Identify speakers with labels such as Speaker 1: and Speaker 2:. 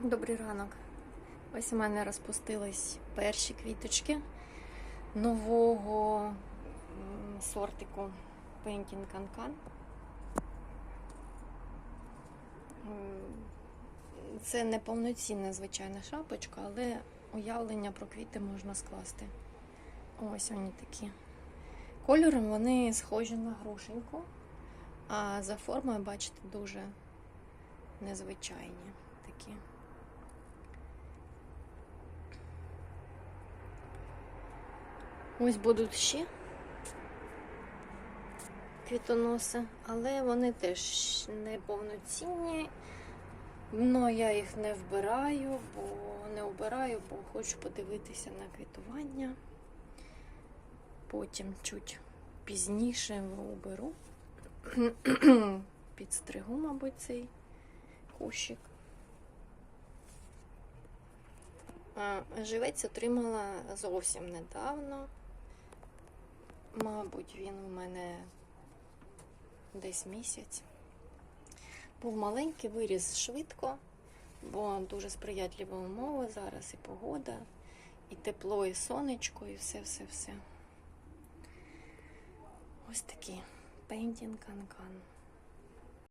Speaker 1: Добрий ранок. Ось у мене розпустились перші квіточки нового сортику Cancan. М, Це не повноцінна звичайна шапочка, але уявлення про квіти можна скласти. Ось вони такі. Кольором вони схожі на грушеньку, а за формою, бачите, дуже незвичайні такі. Ось будуть ще квітоноси, але вони теж не повноцінні. Ну, я їх не вбираю, бо не вбираю, бо хочу подивитися на квітування. Потім чуть пізніше уберу. Підстригу, мабуть, цей кущик. Живець отримала зовсім недавно. Мабуть, він у мене десь місяць. Був маленький, виріс швидко, бо дуже сприятливі умови зараз і погода, і тепло, і сонечко, і все-все-все. Ось такі. Painting Cancan.